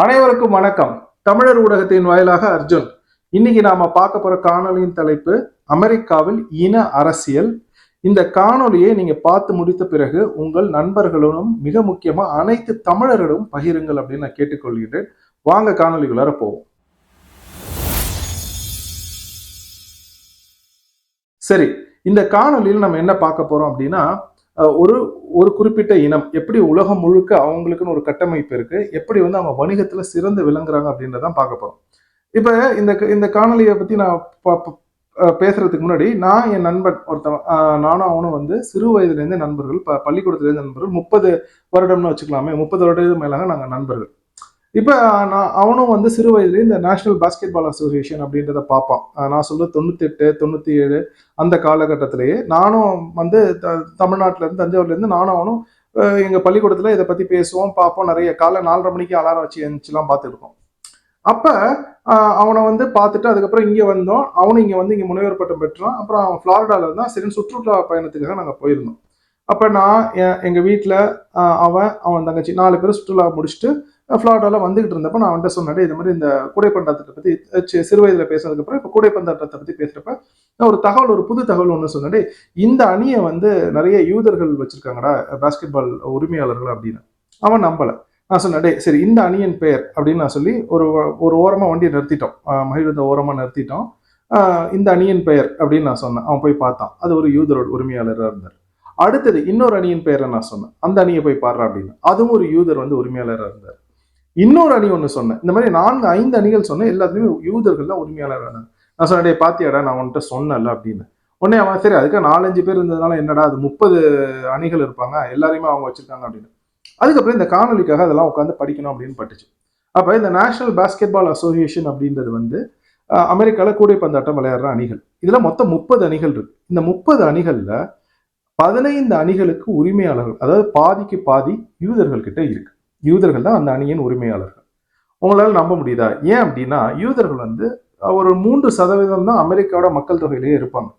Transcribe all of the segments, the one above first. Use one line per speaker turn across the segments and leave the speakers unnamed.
அனைவருக்கும் வணக்கம். தமிழர் ஊடகத்தின் வாயிலாக அர்ஜுன். இன்னைக்கு நாம பார்க்க போற காணொலியின் தலைப்பு அமெரிக்காவில் இன அரசியல். இந்த காணொலியை நீங்க பார்த்து முடித்த பிறகு உங்கள் நண்பர்களுடன் மிக முக்கியமா அனைத்து தமிழர்களும் பகிருங்கள் அப்படின்னு நான் கேட்டுக்கொள்கிறேன் வாங்க காணொளிக்குள்ளார போவோம். சரி இந்த காணொளியில் நம்ம என்ன பார்க்க போறோம் அப்படின்னா ஒரு ஒரு குறிப்பிட்ட இனம் எப்படி உலகம் முழுக்க அவங்களுக்குன்னு ஒரு கட்டமைப்பு இருக்கு எப்படி வந்து அவங்க வணிகத்துல சிறந்து விளங்குறாங்க அப்படின்றதான் பார்க்க போறோம். இப்ப இந்த இந்த காணொலியை பத்தி நான் ப- பேசுறதுக்கு முன்னாடி நான் என் நண்பன் ஒருத்தன் நானும் அவனும் வந்து சிறு வயதுல இருந்து நண்பர்கள் ப- பள்ளிக்கூடத்துல இருந்து நண்பர்கள் முப்பது வருடம்னு வச்சுக்கலாமே முப்பது வருடத்துக்கு மேலாக நாங்க நண்பர்கள். இப்போ நான் அவனும் வந்து சிறு வயதுலேயே இந்த நேஷனல் பாஸ்கெட் பால் அசோசியேஷன் அப்படின்றத பார்ப்பான். நான் சொல்ல தொண்ணூத்தெட்டு தொண்ணூற்றி ஏழு அந்த காலகட்டத்திலேயே நானும் வந்து த- தமிழ்நாட்டிலேருந்து தஞ்சாவூர்லேருந்து நானும் அவனும் எங்கள் பள்ளிக்கூடத்தில் இதை பற்றி பேசுவோம் பார்ப்போம். நிறைய காலை நாலரை மணிக்கு அலாரம் வச்சு எழுந்துச்சுலாம் பார்த்துருக்கோம். அப்போ அவனை வந்து பார்த்துட்டு அதுக்கப்புறம் இங்கே வந்தோம். அவனும் இங்கே வந்து இங்கே முனைவர் பட்டம் பெற்றான். அப்புறம் அவன் ஃப்ளாரிடாவில் இருந்தான். சரி சுற்றுலா பயணத்துக்காக நாங்கள் போயிருந்தோம். அப்போ நான் என்- வீட்டில் அவன் அவன் தங்கச்சி நாலு பேர் சுற்றுலா முடிச்சுட்டு ஃப்ளாட்டெல்லாம் வந்துகிட்டு இருந்தப்ப நான் அவன்கிட்ட சொன்னேன் இது மாதிரி இந்த கூடைப்பந்தாட்டத்தை பத்தி சிறு வயதுல பேசுனதுக்கப்புறம் அப்புறம் இப்ப கூடைப்பந்தாட்டத்தை பத்தி பேசுறப்ப நான் ஒரு தகவல் ஒரு புது தகவல் ஒன்று சொன்னேன் இந்த அணியை வந்து நிறைய யூதர்கள் வச்சிருக்காங்கடா பாஸ்கெட் பால் உரிமையாளர்கள் அப்படின்னு. அவன் நம்பல. நான் சொன்னேன் சரி இந்த அணியின் பெயர் அப்படின்னு நான் சொல்லி ஒரு ஒரு ஓரமா வண்டியை நிறுத்திட்டோம். மகிழ்ந்த ஓரமா நிறுத்திட்டோம். இந்த அணியின் பெயர் அப்படின்னு நான் சொன்னேன். அவன் போய் பார்த்தான். அது ஒரு யூதரோட உரிமையாளராக இருந்தார். அடுத்தது இன்னொரு அணியின் பெயரை நான் சொன்னேன். அந்த அணியை போய் பாடுறா அப்படின்னு. அதுவும் ஒரு யூதர் வந்து உரிமையாளராக இருந்தார். இன்னொரு அணி ஒன்று சொன்னேன். இந்த மாதிரி நான்கு ஐந்து அணிகள் சொன்னேன். எல்லாத்துலேயுமே யூதர்கள் தான் உரிமையாளர் நான் சொன்னேன் பாத்தியாடா நான் உன்கிட்ட சொன்னேன்ல அப்படின்னு. உடனே அவன் சரி அதுக்காக நாலஞ்சு பேர் இருந்ததுனால என்னடா அது முப்பது அணிகள் இருப்பாங்க? எல்லாரையுமே அவங்க வச்சிருக்காங்க அப்படின்னு. அதுக்கப்புறம் இந்த காணொலிக்காக அதெல்லாம் உட்காந்து படிக்கணும் அப்படின்னு பட்டுச்சு. அப்போ இந்த நேஷனல் பாஸ்கெட் பால் அசோசியேஷன் அப்படின்றது வந்து அமெரிக்காவில் கூடைப்பந்தாட்டம் விளையாடுற அணிகள். இதில் மொத்தம் முப்பது அணிகள் இருக்கு. இந்த முப்பது அணிகளில் பதினைந்து அணிகளுக்கு உரிமையாளர்கள் அதாவது பாதிக்கு பாதி யூதர்கள் கிட்ட இருக்கு. யூதர்கள் தான் அந்த அணியின் உரிமையாளர்கள். உங்களால் நம்ப முடியுதா? ஏன் அப்படின்னா யூதர்கள் வந்து ஒரு மூன்று சதவீதம் தான் அமெரிக்காவோட மக்கள் தொகையிலேயே இருப்பாங்க.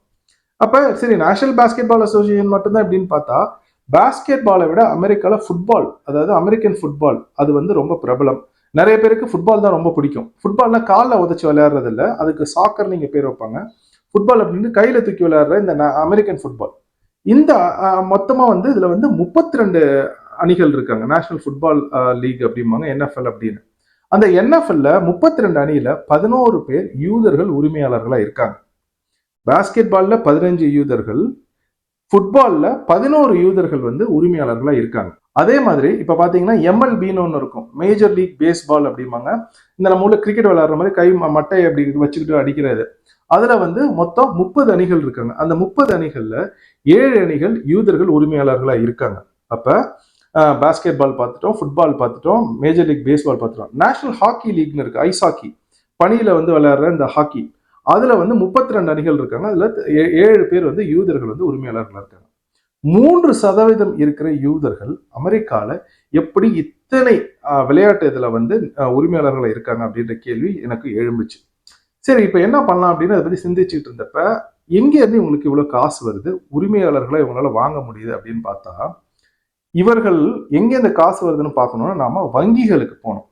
அப்போ சரி நேஷனல் பாஸ்கெட் பால் அசோசியேஷன் மட்டும்தான் எப்படின்னு பார்த்தா பாஸ்கெட் பாலை விட அமெரிக்காவில் ஃபுட்பால் அதாவது அமெரிக்கன் ஃபுட்பால் அது வந்து ரொம்ப பிரபலம். நிறைய பேருக்கு ஃபுட்பால் தான் ரொம்ப பிடிக்கும். ஃபுட்பால்னா காலில் உதச்சி விளையாடுறது இல்லை அதுக்கு சாக்கர் நீங்கள் பேர் வைப்பாங்க. ஃபுட்பால் அப்படின்னு கையில் தூக்கி விளையாடுற இந்த அமெரிக்கன் ஃபுட்பால் இந்த மொத்தமாக வந்து இதில் வந்து முப்பத்தி ரெண்டு அணிகள் இருக்காங்க. நேஷனல் ஃபுட்பால் லீக் அப்படிம்பாங்க என்எஃப்எல் அப்படின்னு. அந்த என்எஃப்எல்ல முப்பத்தி ரெண்டு அணியில பதினோரு பேர் யூதர்கள் உரிமையாளர்களா இருக்காங்க. பாஸ்கெட் பால்ல பதினஞ்சு யூதர்கள் ஃபுட்பால்ல பதினோரு யூதர்கள் வந்து உரிமையாளர்களா இருக்காங்க. அதே மாதிரி இப்ப பாத்தீங்கன்னா எம்எல்பின்னு ஒன்று இருக்கும். மேஜர் லீக் பேஸ்பால் அப்படிம்பாங்க. இந்த நம்ம ஊர்ல கிரிக்கெட் விளையாடுற மாதிரி கை ம- மட்டை அப்படி வச்சுக்கிட்டு அடிக்கிறது. அதுல வந்து மொத்தம் முப்பது அணிகள் இருக்காங்க. அந்த முப்பது அணிகள்ல ஏழு அணிகள் யூதர்கள் உரிமையாளர்களா இருக்காங்க. அப்போ பாஸ்கெட் பால் பார்த்துட்டோம் ஃபுட்பால் பார்த்துட்டோம் மேஜர் லீக் பேஸ்பால் பார்த்துட்டோம். நேஷனல் ஹாக்கி லீக்னு இருக்குது ஐஸ் ஹாக்கி பணியில் வந்து விளையாடுற இந்த ஹாக்கி அதில் வந்து முப்பத்தி ரெண்டு அணிகள் இருக்காங்க. அதில் ஏ- ஏழு பேர் வந்து யூதர்கள் வந்து உரிமையாளர்களாக இருக்காங்க. மூன்று சதவீதம் இருக்கிற யூதர்கள் அமெரிக்காவில் எப்படி இத்தனை விளையாட்டு இதில் வந்து உரிமையாளர்களாக இருக்காங்க அப்படின்ற கேள்வி எனக்கு எழும்புச்சு. சரி இப்போ என்ன பண்ணலாம் அப்படின்னு அதை பற்றி சிந்திச்சுட்டு இருந்தப்ப எங்கேருந்து இவங்களுக்கு இவ்வளோ காசு வருது? உரிமையாளர்களை இவங்களால வாங்க முடியுது அப்படின்னு பார்த்தா இவர்கள் எங்கே இந்த காசு வருதுன்னு பார்க்கணும்னா நாம் வங்கிகளுக்கு போகணும்.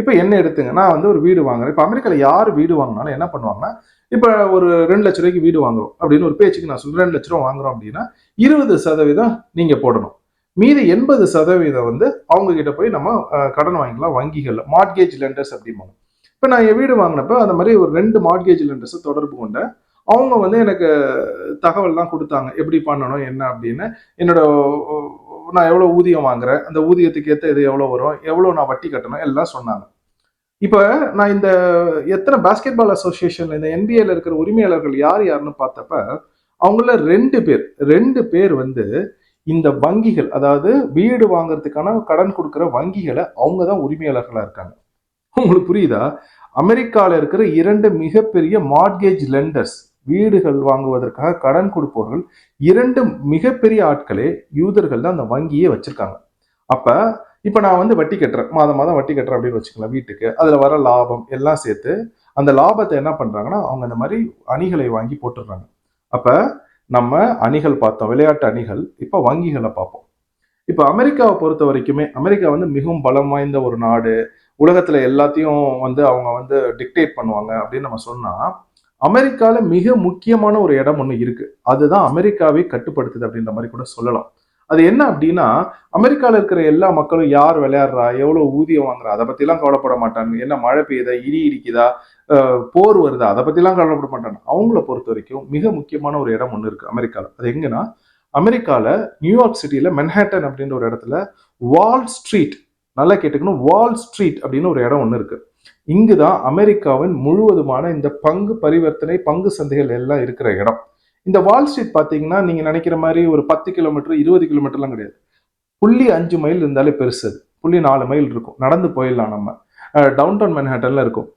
இப்போ என்ன எடுத்துங்க நான் வந்து ஒரு வீடு வாங்குறேன். இப்போ அமெரிக்காவில் யார் வீடு வாங்கினாலும் என்ன பண்ணுவாங்கன்னா இப்போ ஒரு ரெண்டு லட்ச ரூபாய்க்கு வீடு வாங்குறோம் அப்படின்னு ஒரு பேச்சுக்கு நான் சொல்றேன். ரெண்டு லட்ச ரூபா வாங்குறோம் அப்படின்னா இருபது சதவீதம் நீங்கள் போடணும். மீதி எண்பது சதவீதம் வந்து அவங்க கிட்ட போய் நம்ம கடன் வாங்கிக்கலாம் வங்கிகளில். மார்ட்கேஜ் லெண்டர்ஸ் அப்படிம்பாங்க. இப்போ நான் என் வீடு வாங்கினப்ப அந்த மாதிரி ஒரு ரெண்டு மார்ட்கேஜ் லெண்டர்ஸை தொடர்பு கொண்டேன் அவங்க வந்து எனக்கு தகவல்லாம் கொடுத்தாங்க. எப்படி பண்ணணும் என்ன அப்படின்னு. என்னோட நான் எவ்வளோ ஊதியம் வாங்குறேன் அந்த ஊதியத்துக்கு ஏற்ற இது எவ்வளோ வரும் எவ்வளோ நான் வட்டி கட்டணும் எல்லாம் சொன்னாங்க. இப்போ நான் இந்த எத்தனை பாஸ்கெட் பால் அசோசியேஷன்ல இந்த என்பிஏல இருக்கிற உரிமையாளர்கள் யார் யாருன்னு பார்த்தப்ப அவங்கள ரெண்டு பேர் ரெண்டு பேர் வந்து இந்த வங்கிகள் அதாவது வீடு வாங்குறதுக்கான கடன் கொடுக்குற வங்கிகளை அவங்க தான் உரிமையாளர்களாக இருக்காங்க. உங்களுக்கு புரியுதா? அமெரிக்காவில் இருக்கிற இரண்டு மிகப்பெரிய மார்கேஜ் லெண்டர்ஸ் வீடுகள் வாங்குவதற்காக கடன் கொடுப்பவர்கள் இரண்டு மிகப்பெரிய ஆட்களே யூதர்கள் தான் அந்த வங்கியே வச்சிருக்காங்க. அப்ப இப்ப நான் வந்து வட்டி கட்டுறேன். மாதம் மாதம் வட்டி கட்டுறேன் அப்படின்னு வச்சுக்கலாம் வீட்டுக்கு. அதுல வர லாபம் எல்லாம் சேர்த்து அந்த லாபத்தை என்ன பண்றாங்கன்னா அவங்க இந்த மாதிரி அணிகளை வாங்கி போட்டுடுறாங்க. அப்ப நம்ம அணிகள் பார்த்தோம். விளையாட்டு அணிகள். இப்ப வங்கிகளை பார்ப்போம். இப்ப அமெரிக்காவை பொறுத்த வரைக்குமே அமெரிக்கா வந்து மிகவும் பலம் வாய்ந்த ஒரு நாடு. உலகத்துல எல்லாத்தையும் வந்து அவங்க வந்து டிக்டேட் பண்ணுவாங்க அப்படின்னு நம்ம சொன்னா அமெரிக்காவில் மிக முக்கியமான ஒரு இடம் ஒன்று இருக்குது அதுதான் அமெரிக்காவே கட்டுப்படுத்துது அப்படின்ற மாதிரி கூட சொல்லலாம். அது என்ன அப்படின்னா அமெரிக்காவில் இருக்கிற எல்லா மக்களும் யார் விளையாடுறா எவ்வளோ ஊதியம் வாங்குறா அதை பற்றிலாம் கவலைப்பட மாட்டாங்க. என்ன மழை பெய்யுதா இடி இடிக்குதா போர் வருதா அதை பற்றிலாம் கவலைப்பட மாட்டாங்க. அவங்கள பொறுத்த வரைக்கும் மிக முக்கியமான ஒரு இடம் ஒன்று இருக்குது அமெரிக்காவில் அது எங்கன்னா அமெரிக்காவில் நியூயார்க் சிட்டியில மென்ஹேட்டன் அப்படின்ற ஒரு இடத்துல வால் ஸ்ட்ரீட் நல்லா கேட்டுக்கணும் வால் ஸ்ட்ரீட் அப்படின்னு ஒரு இடம் ஒன்று இருக்குது இங்குதான் அமெரிக்காவின் முழுவதுமான இந்த பங்கு பரிவர்த்தனை பங்கு சந்தைகள் எல்லாம் இருக்கிற இடம். இந்த வால் ஸ்ட்ரீட் பார்த்தீங்கன்னா நீங்க நினைக்கிற மாதிரி ஒரு பத்து கிலோமீட்டர் இருபது கிலோமீட்டர்லாம் கிடையாது. புள்ளி அஞ்சு மைல் இருந்தாலே பெருசு. புள்ளி நாலு மைல் இருக்கும். நடந்து போயிடலாம் நம்ம. டவுன் டவுன் மென்ஹேட்டன்ல இருக்கும்.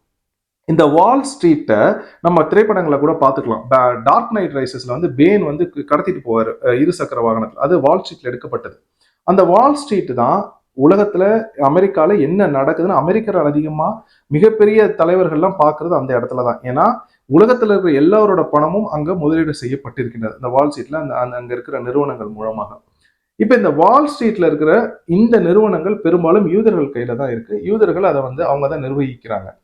இந்த வால் ஸ்ட்ரீட்டை நம்ம திரைப்படங்களை கூட பார்த்துக்கலாம். டார்க் நைட் ரைசஸ்ல வந்து பேன் வந்து கடத்திட்டு போவார். இரு சக்கர வாகனத்தில். அது வால் ஸ்ட்ரீட்ல எடுக்கப்பட்டது. அந்த வால் ஸ்ட்ரீட் தான் உலகத்துல அமெரிக்கால என்ன நடக்குதுன்னு அமெரிக்கர் அதிகமா மிகப்பெரிய தலைவர்கள்லாம் பாக்குறது அந்த இடத்துல தான். ஏன்னா உலகத்துல இருக்கிற எல்லாரோட பணமும் அங்க முதலீடு செய்யப்பட்டிருக்கின்றது. இந்த வால் ஸ்ட்ரீட்ல அந்த அந்த- அங்க இருக்கிற நிறுவனங்கள் மூலமாக. இப்ப இந்த வால் ஸ்ட்ரீட்ல இருக்கிற இந்த நிறுவனங்கள் பெரும்பாலும் யூதர்கள் கையில தான் இருக்கு. யூதர்கள் அதை வந்து அவங்க தான் நிர்வகிக்கிறாங்க.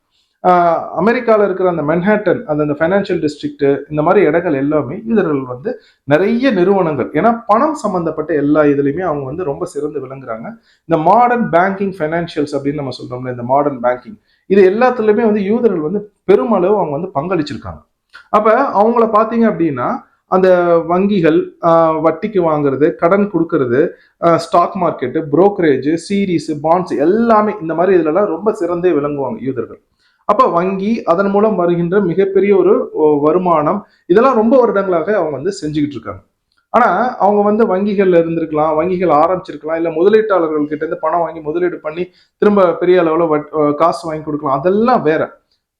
அமெரிக்காவில் இருக்கிற அந்த மென்ஹேட்டன் அந்த அந்த ஃபைனான்சியல் டிஸ்ட்ரிக்ட் இந்த மாதிரி இடங்கள் எல்லாமே யூதர்கள் வந்து நிறைய நிறுவனங்கள். ஏன்னா பணம் சம்மந்தப்பட்ட எல்லா இதுலையுமே அவங்க வந்து ரொம்ப சிறந்து விளங்குறாங்க. இந்த மாடர்ன் பேங்கிங் ஃபைனான்சியல்ஸ் அப்படின்னு நம்ம சொல்றோம்ல இந்த மாடர்ன் பேங்கிங் இது எல்லாத்துலயுமே வந்து யூதர்கள் வந்து பெருமளவு அவங்க வந்து பங்களிச்சிருக்காங்க. அப்ப அவங்கள பாத்தீங்க அப்படின்னா அந்த வங்கிகள் வட்டிக்கு வாங்குறது கடன் கொடுக்கறது stock market brokerage series bonds எல்லாமே இந்த மாதிரி இதுலலாம் ரொம்ப சிறந்தே விளங்குவாங்க யூதர்கள். அப்ப வங்கி அதன் மூலம் வருகின்ற மிகப்பெரிய ஒரு வருமானம் இதெல்லாம் ரொம்ப வருடங்களாக அவங்க வந்து செஞ்சுக்கிட்டு இருக்காங்க. ஆனா அவங்க வந்து வங்கிகள்ல இருந்திருக்கலாம் வங்கிகள் ஆரம்பிச்சிருக்கலாம் இல்ல முதலீட்டாளர்கள் கிட்ட இருந்து பணம் வாங்கி முதலீடு பண்ணி திரும்ப பெரிய அளவுல வட்- காசு வாங்கி கொடுக்கலாம். அதெல்லாம் வேற.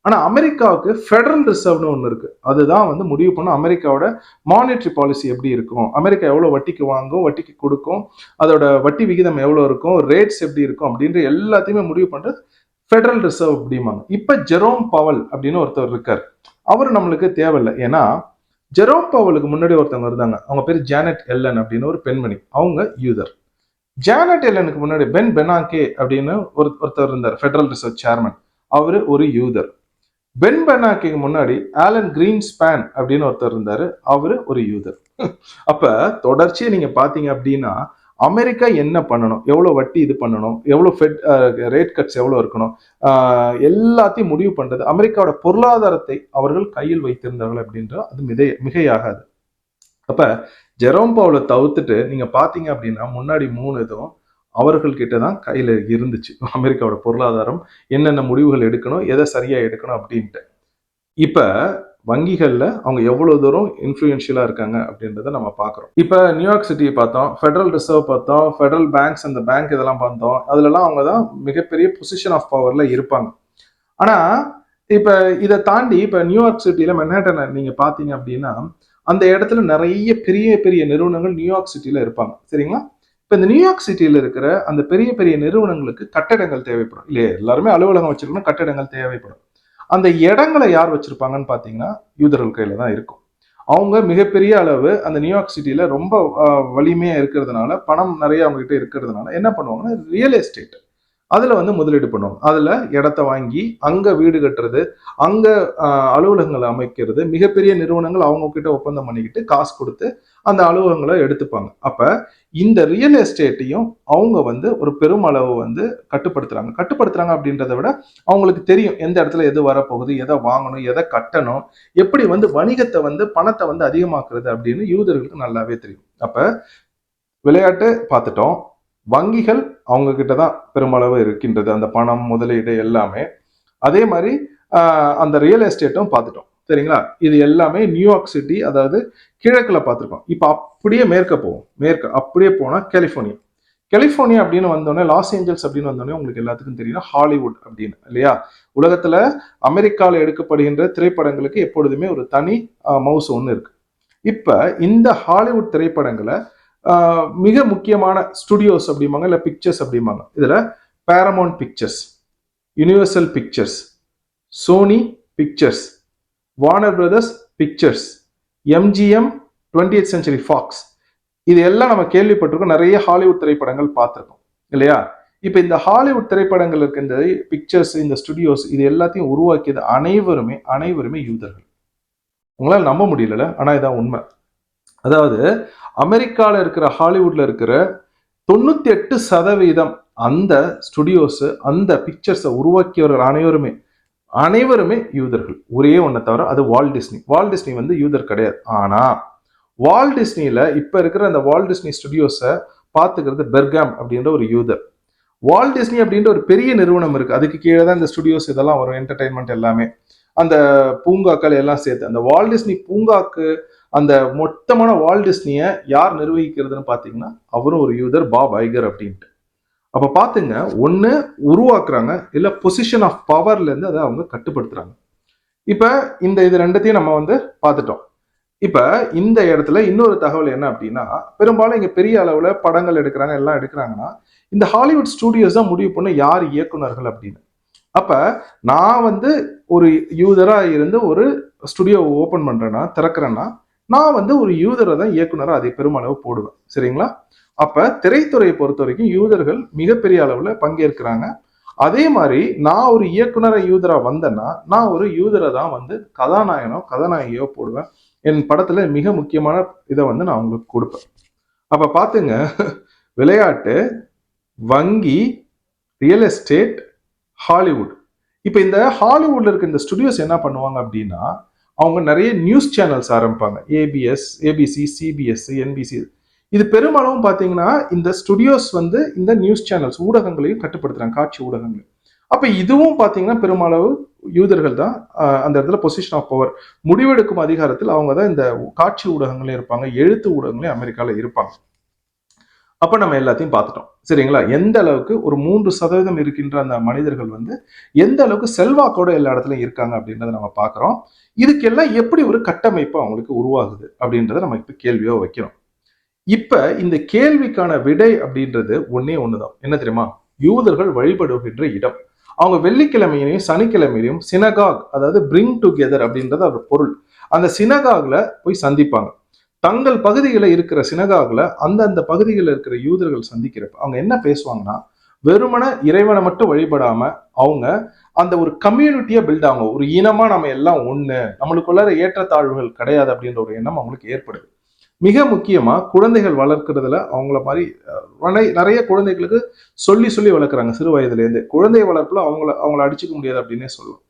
ஆனா அமெரிக்காவுக்கு ஃபெடரல் ரிசர்வ்னு ஒன்று இருக்கு. அதுதான் வந்து முடிவு பண்ணும் அமெரிக்காவோட மானிட்டரி பாலிசி எப்படி இருக்கும்? அமெரிக்கா எவ்வளவு வட்டிக்கு வாங்கும் வட்டிக்கு கொடுக்கும் அதோட வட்டி விகிதம் எவ்வளவு இருக்கும் ரேட்ஸ் எப்படி இருக்கும் அப்படின்ற எல்லாத்தையுமே முடிவு பண்றது ஃபெடரல் ரிசர்வ் அப்படிம்பாங்க. இப்போ ஜெரோம் பவல் அப்படின்னு ஒருத்தர் இருக்கார். அவர் நம்மளுக்கு தேவையில்லை. ஏன்னா ஜெரோம் பவலுக்கு முன்னாடி ஒருத்தவங்க இருந்தாங்க. அவங்க பேர் ஜானட் எல்லன் அப்படின்னு ஒரு பெண்மணி. அவங்க யூதர். ஜானட் எல்லனுக்கு முன்னாடி பென் பெனாக்கே அப்படின்னு ஒரு ஒருத்தர் இருந்தார். ஃபெடரல் ரிசர்வ் சேர்மன் அவர் ஒரு யூதர். பென் பெனாக்கேக்கு முன்னாடி ஆலன் கிரீன் ஸ்பேன் அப்படின்னு ஒருத்தர் இருந்தார். அவர் ஒரு யூதர். அப்போ தொடர்ச்சியை நீங்கள் பார்த்தீங்க அப்படின்னா அமெரிக்கா என்ன பண்ணணும்? எவ்வளோ வட்டி இது பண்ணணும்? எவ்வளோ ஃபெட் ரேட் கட்ஸ் எவ்வளோ இருக்கணும்? எல்லாத்தையும் முடிவு பண்ணுறது அமெரிக்காவோட பொருளாதாரத்தை அவர்கள் கையில் வைத்திருந்தார்கள் அப்படின்ற அது மிதை மிகையாகாது. அப்போ ஜெரோம் பவுலை தவிர்த்துட்டு நீங்கள் பார்த்தீங்க அப்படின்னா முன்னாடி மூணு இதுவும் அவர்கள்கிட்ட தான் கையில் இருந்துச்சு. அமெரிக்காவோட பொருளாதாரம் என்னென்ன முடிவுகள் எடுக்கணும்? எதை சரியாக எடுக்கணும் அப்படின்ட்டு. இப்போ வங்கிகளில் அவங்க எவ்வளோ தூரம் இன்ஃப்ளூயன்ஷியலாக இருக்காங்க அப்படின்றத நம்ம பார்க்குறோம். இப்போ நியூயார்க் சிட்டியை பார்த்தோம் ஃபெடரல் ரிசர்வ் பார்த்தோம் ஃபெடரல் பேங்க்ஸ் அந்த பேங்க் இதெல்லாம் பார்த்தோம். அதுலலாம் அவங்க தான் மிகப்பெரிய பொசிஷன் ஆஃப் பவரில் இருப்பாங்க. ஆனால் இப்போ இதை தாண்டி இப்போ நியூயார்க் சிட்டியில் மென்ஹாட்டனை நீங்கள் பார்த்தீங்க அப்படின்னா அந்த இடத்துல நிறைய பெரிய பெரிய நிறுவனங்கள் நியூயார்க் சிட்டியில் இருப்பாங்க. சரிங்களா? இப்போ இந்த நியூயார்க் சிட்டியில் இருக்கிற அந்த பெரிய பெரிய நிறுவனங்களுக்கு கட்டடங்கள் தேவைப்படும். இல்லையா? எல்லாருமே அலுவலகம் வச்சிருக்கணும் கட்டடங்கள் தேவைப்படும். அந்த இடங்களை யார் வச்சிருப்பாங்கன்னு பார்த்தீங்கன்னா யூதர்கள் கையில தான் இருக்கும். அவங்க மிகப்பெரிய அளவு அந்த நியூயார்க் சிட்டியில் ரொம்ப வலிமையாக வலிமையா இருக்கிறதுனால பணம் நிறைய அவங்ககிட்ட இருக்கிறதுனால என்ன பண்ணுவாங்கன்னா ரியல் எஸ்டேட் அதில் வந்து முதலீடு பண்ணுவோம் அதில் இடத்த வாங்கி அங்கே வீடு கட்டுறது அங்கே அலுவலகங்களை அமைக்கிறது மிகப்பெரிய நிறுவனங்கள் அவங்கக்கிட்ட ஒப்பந்தம் பண்ணிக்கிட்டு காசு கொடுத்து அந்த அலுவலகங்களை எடுத்துப்பாங்க. அப்போ இந்த ரியல் எஸ்டேட்டையும் அவங்க வந்து ஒரு பெருமளவு வந்து கட்டுப்படுத்துகிறாங்க கட்டுப்படுத்துகிறாங்க அப்படின்றத விட அவங்களுக்கு தெரியும் எந்த இடத்துல எது வரப்போகுது எதை வாங்கணும் எதை கட்டணும் எப்படி வந்து வணிகத்தை வந்து பணத்தை வந்து அதிகமாக்குறது அப்படின்னு யூதர்களுக்கு நல்லாவே தெரியும். அப்போ விளையாட்டு பார்த்துட்டோம். வங்கிகள் அவங்க கிட்ட தான் பெருமளவு இருக்கின்றது. அந்த பணம் முதலீடு எல்லாமே. அதே மாதிரி அந்த ரியல் எஸ்டேட்டும் பார்த்துட்டோம். சரிங்களா? இது எல்லாமே நியூயார்க் சிட்டி அதாவது கிழக்கில் பார்த்துருக்கோம். இப்போ அப்படியே மேற்க போவோம். மேற்கு அப்படியே போனால் கலிஃபோர்னியா கலிஃபோர்னியா அப்படின்னு வந்தோடனே லாஸ் ஏஞ்சல்ஸ் அப்படின்னு வந்தோடனே உங்களுக்கு எல்லாத்துக்கும் தெரியும். ஹாலிவுட் அப்படின்னு இல்லையா? உலகத்தில் அமெரிக்காவில் எடுக்கப்படுகின்ற திரைப்படங்களுக்கு எப்பொழுதுமே ஒரு தனி மவுஸ் ஒன்று இருக்கு. இப்போ இந்த ஹாலிவுட் திரைப்படங்களை மிக முக்கியமான ஸ்டுடியோஸ் அப்படிம்பாங்க இல்லை பிக்சர்ஸ் அப்படிம்பாங்க. இதில் Paramount pictures Universal pictures Sony pictures Warner brothers pictures MGM 20th century Fox இது எல்லாம் நம்ம கேள்விப்பட்டிருக்கோம். நிறைய ஹாலிவுட் திரைப்படங்கள் பார்த்துருக்கோம். இல்லையா? இப்போ இந்த ஹாலிவுட் திரைப்படங்கள் இருக்க இந்த பிக்சர்ஸ் இந்த ஸ்டுடியோஸ் இது எல்லாத்தையும் உருவாக்கியது அனைவருமே அனைவருமே யூதர்கள். உங்களால் நம்ப முடியல ஆனால் இதான் உண்மை. அதாவது அமெரிக்கால இருக்கிற ஹாலிவுட்ல இருக்கிற தொண்ணூத்தி எட்டு சதவீதம் அந்த ஸ்டுடியோஸ் அந்த பிக்சர்ஸை உருவாக்கியவர்கள் அனைவருமே அனைவருமே யூதர்கள். ஒரே ஒன்றை தவிர அது வால் டிஸ்னி வால் டிஸ்னி வந்து யூதர் கிடையாது. ஆனா வால் டிஸ்னியில இப்ப இருக்கிற அந்த வால் டிஸ்னி ஸ்டுடியோஸை பார்த்துக்கிறது பெர்காம் அப்படின்ற ஒரு யூதர். வால் டிஸ்னி அப்படின்ற ஒரு பெரிய நிறுவனம் இருக்கு. அதுக்கு கீழே தான் இந்த ஸ்டுடியோஸ் இதெல்லாம் வரும் என்டர்டைன்மெண்ட் எல்லாமே. அந்த பூங்காக்கள் எல்லாம் சேர்த்து அந்த வால் டிஸ்னி பூங்காக்கு அந்த மொத்தமான வால் டிஸ்னியை யார் நிர்வகிக்கிறதுன்னு பார்த்தீங்கன்னா அவரும் ஒரு யூதர் பாப் ஐகர் அப்படின்ட்டு. அப்போ பார்த்துங்க ஒன்று உருவாக்குறாங்க இல்லை பொசிஷன் ஆஃப் பவர்லேருந்து அதை அவங்க கட்டுப்படுத்துறாங்க. இப்போ இந்த இது ரெண்டத்தையும் நம்ம வந்து பார்த்துட்டோம். இப்போ இந்த இடத்துல இன்னொரு தகவல் என்ன அப்படின்னா பெரும்பாலும் இங்கே பெரிய அளவில் படங்கள் எடுக்கிறாங்க எல்லாம் எடுக்கிறாங்கன்னா இந்த ஹாலிவுட் ஸ்டூடியோஸ் தான் முடிவு பண்ண யார் இயக்குனர்கள் அப்படின்னு. அப்போ நான் வந்து ஒரு யூதராக இருந்து ஒரு ஸ்டுடியோ ஓப்பன் பண்ணுறேன்னா திறக்கிறேன்னா நான் வந்து ஒரு யூதரை தான் இயக்குனராக அதை பெருமளவு போடுவேன். சரிங்களா? அப்போ திரைத்துறையை பொறுத்த வரைக்கும் யூதர்கள் மிகப்பெரிய அளவில் பங்கேற்கிறாங்க. அதே மாதிரி நான் ஒரு இயக்குனரை யூதரா வந்தேன்னா நான் ஒரு யூதரை தான் வந்து கதாநாயகனோ கதாநாயகியோ போடுவேன். என் படத்துல மிக முக்கியமான இதை வந்து நான் உங்களுக்கு கொடுப்பேன். அப்ப பாத்துங்க விளையாட்டு வங்கி ரியல் எஸ்டேட் ஹாலிவுட் இப்போ இந்த ஹாலிவுட்ல இருக்க இந்த ஸ்டுடியோஸ் என்ன பண்ணுவாங்க அப்படின்னா அவங்க நிறைய நியூஸ் சேனல்ஸ் ஆரம்பிப்பாங்க. ஏபிஎஸ் ஏபிசி சிபிஎஸ் என்பிசி இது பெரும்பாலும் பார்த்தீங்கன்னா இந்த ஸ்டுடியோஸ் வந்து இந்த நியூஸ் சேனல்ஸ் ஊடகங்களையும் கட்டுப்படுத்துறாங்க காட்சி ஊடகங்களையும். அப்போ இதுவும் பார்த்தீங்கன்னா பெருமளவு யூதர்கள் தான் அந்த இடத்துல பொசிஷன் ஆஃப் பவர் முடிவெடுக்கும் அதிகாரத்தில் அவங்க தான் இந்த காட்சி ஊடகங்களே இருப்பாங்க எழுத்து ஊடகங்களே அமெரிக்காவில் இருப்பாங்க. அப்போ நம்ம எல்லாத்தையும் பார்த்துட்டோம். சரிங்களா? எந்த அளவுக்கு ஒரு மூன்று சதவீதம் இருக்கின்ற அந்த மனிதர்கள் வந்து எந்த அளவுக்கு செல்வாக்கோட எல்லா இடத்துலையும் இருக்காங்க அப்படின்றத நம்ம பார்க்குறோம். இதுக்கெல்லாம் எப்படி ஒரு கட்டமைப்பு அவங்களுக்கு உருவாகுது அப்படின்றத நம்ம இப்போ கேள்வியோ வைக்கிறோம். இப்போ இந்த கேள்விக்கான விடை அப்படின்றது ஒன்றே ஒன்று தான் என்ன தெரியுமா? யூதர்கள் வழிபடுகின்ற இடம். அவங்க வெள்ளிக்கிழமையிலையும் சனிக்கிழமையிலையும் சினகாக் அதாவது பிரிங் டுகெதர் அப்படின்றது ஒரு பொருள். அந்த சினகாக்ல போய் சந்திப்பாங்க. தங்கள் பகுதிகளில் இருக்கிற சினகாகில் அந்தந்த பகுதிகளில் இருக்கிற யூதர்கள் சந்திக்கிறப்ப அவங்க என்ன பேசுவாங்கன்னா வெறுமன இறைவனை மட்டும் வழிபடாம அவங்க அந்த ஒரு கம்யூனிட்டியா பில்ட் ஆகும் ஒரு இனமா நம்ம எல்லாம் ஒண்ணு நம்மளுக்குள்ளார ஏற்றத்தாழ்வுகள் கிடையாது அப்படின்ற ஒரு எண்ணம் அவங்களுக்கு ஏற்படுது. மிக முக்கியமா குழந்தைகள் வளர்க்கறதுல அவங்கள மாதிரி நிறைய குழந்தைகளுக்கு சொல்லி சொல்லி வளர்க்குறாங்க சிறு வயதுலேருந்து. குழந்தை வளர்ப்புல அவங்கள அவங்கள அடிச்சுக்க முடியாது அப்படின்னே சொல்லலாம்.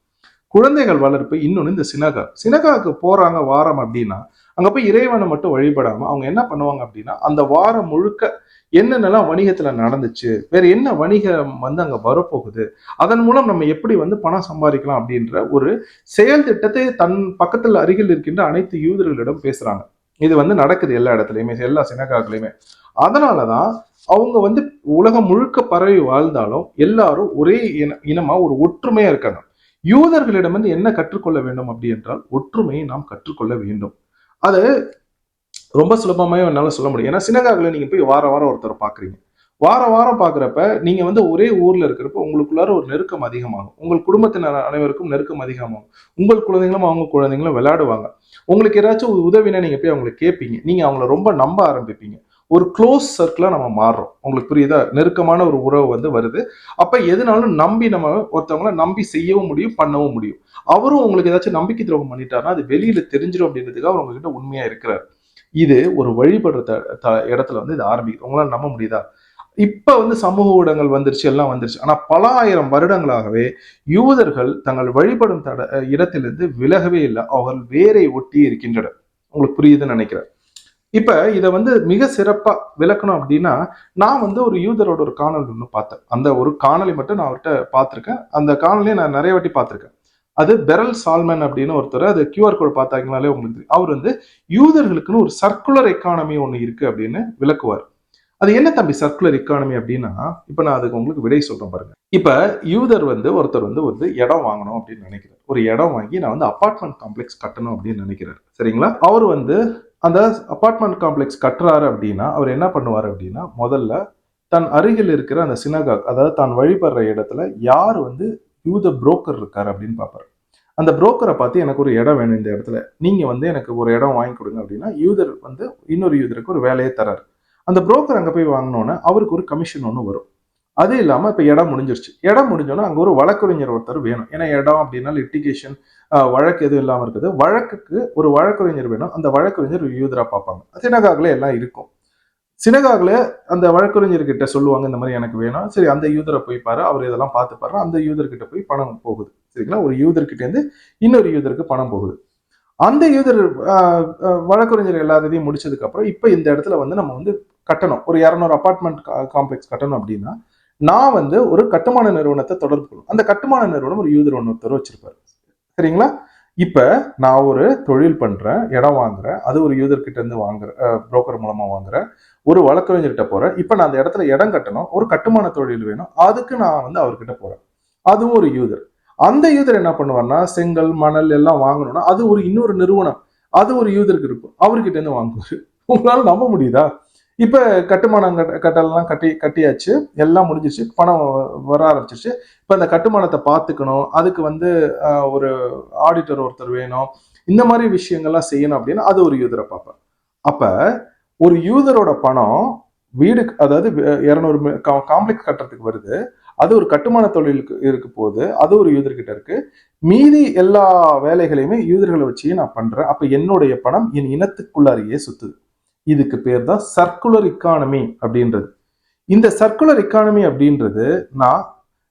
குழந்தைகள் வளர்ப்பு இன்னொன்று இந்த சினகா சினகாக்கு போறாங்க வாரம் அப்படின்னா அங்க போய் இறைவனை மட்டும் வழிபடாம அவங்க என்ன பண்ணுவாங்க அப்படின்னா அந்த வாரம் முழுக்க என்னென்னலாம் வணிகத்துல நடந்துச்சு வேற என்ன வணிகம் வந்து அங்க வரப்போகுது அதன் மூலம் நம்ம எப்படி வந்து பணம் சம்பாதிக்கலாம் அப்படின்ற ஒரு செயல் திட்டத்தை தன் பக்கத்தில் அருகில் இருக்கின்ற அனைத்து யூதர்களிடம் பேசுறாங்க. இது வந்து நடக்குது எல்லா இடத்துலயுமே எல்லா சினகாக்குலயுமே அதனாலதான் அவங்க வந்து உலகம் முழுக்க பரவி வாழ்ந்தாலும் எல்லாரும் ஒரே இன இனமா ஒரு ஒற்றுமையா இருக்காங்க. யூதர்களிடம் வந்து என்ன கற்றுக்கொள்ள வேண்டும் அப்படி என்றால் ஒற்றுமையை நாம் கற்றுக்கொள்ள வேண்டும். அது ரொம்ப சுலபமாகவே என்னால் சொல்ல முடியும். ஏன்னா சினகாகில் நீங்கள் போய் வார வாரம் ஒருத்தரை பார்க்குறீங்க வார வாரம் பார்க்குறப்ப நீங்கள் வந்து ஒரே ஊரில் இருக்கிறப்ப உங்களுக்குள்ளார ஒரு நெருக்கம் அதிகமாகும். உங்கள் குடும்பத்தினர் அனைவருக்கும் நெருக்கம் அதிகமாகும். உங்கள் குழந்தைங்களும் அவங்க குழந்தைங்களும் விளையாடுவாங்க. உங்களுக்கு ஏதாச்சும் உதவினா நீங்கள் போய் அவங்களை கேட்பீங்க நீங்கள் அவங்கள ரொம்ப நம்ப ஆரம்பிப்பீங்க. ஒரு க்ளோஸ் சர்க்கிளாக நம்ம மாறுறோம். உங்களுக்கு புரியுதா? நெருக்கமான ஒரு உறவு வந்து வருது. அப்போ எதுனாலும் நம்பி நம்ம ஒருத்தவங்கள நம்பி செய்யவும் முடியும் பண்ணவும் முடியும். அவரும் உங்களுக்கு ஏதாச்சும் நம்பிக்கை துரோகம் பண்ணிட்டாருன்னா அது வெளியில தெரிஞ்சிடும் அப்படின்றதுக்காக அவர் உங்ககிட்ட உண்மையாக இருக்கிறார். இது ஒரு வழிபடுற த- த- இடத்துல வந்து இது ஆரம்பிக்குது. உங்களால் நம்ப முடியுதா? இப்ப வந்து சமூக ஊடகங்கள் வந்துருச்சு எல்லாம் வந்துருச்சு. ஆனா பல ஆயிரம் வருடங்களாகவே யூதர்கள் தங்கள் வழிபடும் தட இடத்திலிருந்து விலகவே இல்லை. அவர்கள் வேரை ஒட்டி இருக்கின்றனர். உங்களுக்கு புரியுதுன்னு நினைக்கிறேன். இப்போ இதை வந்து மிக சிறப்பாக விளக்கணும் அப்படின்னா நான் வந்து ஒரு யூதரோட ஒரு காணல் ஒன்று பார்த்தேன். அந்த ஒரு காணொலி மட்டும் நான் அவர்கிட்ட பார்த்துருக்கேன். அந்த காணொலியை நான் நிறைய வாட்டி பார்த்துருக்கேன். அது பெரல் சால்மன் அப்படின்னு ஒருத்தர் அது கியூஆர் கோட் பார்த்தாங்கனாலே உங்களுக்கு அவர் வந்து யூதர்களுக்குன்னு ஒரு சர்க்குலர் எக்கானமி ஒன்று இருக்குது அப்படின்னு விளக்குவார். அது என்ன தம்பி சர்க்குலர் எக்கானமி அப்படின்னா இப்போ நான் அதுக்கு உங்களுக்கு விடை சொல்கிறேன் பாருங்க. இப்போ யூதர் வந்து ஒருத்தர் வந்து வந்து இடம் வாங்கணும் அப்படின்னு நினைக்கிறேன் ஒரு இடம் வாங்கி நான் வந்து அபார்ட்மெண்ட் காம்ப்ளெக்ஸ் கட்டணும் அப்படின்னு நினைக்கிறார். சரிங்களா? அவர் வந்து அந்த அபார்ட்மெண்ட் காம்ப்ளெக்ஸ் கட்டுறாரு அப்படின்னா அவர் என்ன பண்ணுவார் அப்படின்னா முதல்ல தன் அருகில் இருக்கிற அந்த சினகாக் அதாவது தான் வழிபடுற இடத்துல யார் வந்து யூத புரோக்கர் இருக்கார் அப்படின்னு பார்ப்பாரு. அந்த புரோக்கரை பார்த்து எனக்கு ஒரு இடம் வேணும் இந்த இடத்துல. நீங்கள் வந்து எனக்கு ஒரு இடம் வாங்கி கொடுங்க அப்படின்னா யூதர் வந்து இன்னொரு யூதருக்கு ஒரு வேலையை தரார். அந்த புரோக்கர் அங்கே போய் வாங்கினோன்னே அவருக்கு ஒரு கமிஷன் ஒன்று வரும். அது இல்லாமல் இப்போ இடம் முடிஞ்சிருச்சு. இடம் முடிஞ்சோன்னா அங்கே ஒரு வழக்கறிஞர் ஒருத்தர் வேணும். ஏன்னா இடம் அப்படின்னா லிட்டிகேஷன் வழக்கு எதுவும் இல்லாமல் இருக்குது. வழக்குக்கு ஒரு வழக்கறிஞர் வேணும். அந்த வழக்கறிஞர் யூதராக பார்ப்பாங்க. சினகாகில் எல்லாம் இருக்கும். சினகாகில் அந்த வழக்கறிஞர்கிட்ட சொல்லுவாங்க இந்த மாதிரி எனக்கு வேணும். சரி அந்த யூதரை போய் பாரு அவர் இதெல்லாம் பார்த்து பாரு. அந்த யூதர்கிட்ட போய் பணம் போகுது. சரிங்களா? ஒரு யூதர்கிட்டேருந்து இன்னொரு யூதருக்கு பணம் போகுது. அந்த யூதர் வழக்கறிஞர் எல்லா இதையும் இப்போ இந்த இடத்துல வந்து நம்ம வந்து கட்டணும். ஒரு இரநூறு அப்பார்ட்மெண்ட் காம்ப்ளெக்ஸ் கட்டணும் அப்படின்னா நான் வந்து ஒரு கட்டுமான நிறுவனத்தை தொடர்பு கொள்ளும். அந்த கட்டுமான நிறுவனம் ஒரு யூதர் ஒன்று வச்சிருப்பாரு. சரிங்களா? இப்ப நான் ஒரு தொழில் பண்றேன் இடம் வாங்குறேன் அது ஒரு யூதர் கிட்ட இருந்து வாங்குறேன் புரோக்கர் மூலமா வாங்குறேன் ஒரு வழக்கறிஞர்கிட்ட போறேன். இப்ப நான் அந்த இடத்துல இடம் கட்டணும் ஒரு கட்டுமான தொழில் வேணும் அதுக்கு நான் வந்து அவர்கிட்ட போறேன். அதுவும் ஒரு யூதர். அந்த யூதர் என்ன பண்ணுவார்னா செங்கல் மணல் எல்லாம் வாங்கணும்னா அது ஒரு இன்னொரு நிறுவனம். அது ஒரு யூதருக்கு இருக்கும். அவர்கிட்ட இருந்து வாங்குவாரு. உங்களால நம்ப முடியுதா? இப்போ கட்டுமானம் கட்ட கட்டலாம் கட்டி கட்டியாச்சு. எல்லாம் முடிஞ்சிச்சு பணம் வர ஆரம்பிச்சிருச்சு. இப்போ அந்த கட்டுமானத்தை பார்த்துக்கணும். அதுக்கு வந்து ஒரு ஆடிட்டர் ஒருத்தர் வேணும். இந்த மாதிரி விஷயங்கள்லாம் செய்யணும் அப்படின்னா அது ஒரு யூதரை பார்ப்பேன் அப்போ ஒரு யூதரோட பணம் வீடு அதாவது இரநூறு காம்ப்ளெக்ஸ் கட்டுறதுக்கு வருது. அது ஒரு கட்டுமான தொழிலுக்கு இருக்கு போது அது ஒரு யூதர்கிட்ட இருக்கு. மீதி எல்லா வேலைகளையுமே யூதர்களை வச்சு நான் பண்றேன். அப்ப என்னுடைய பணம் என் இனத்துக்குள்ளாரியே சுத்துது. இதுக்கு பேர் தான் சர்க்குலர் இக்கானமி அப்படின்றது. இந்த சர்க்குலர் இக்கானமி அப்படின்றது நான்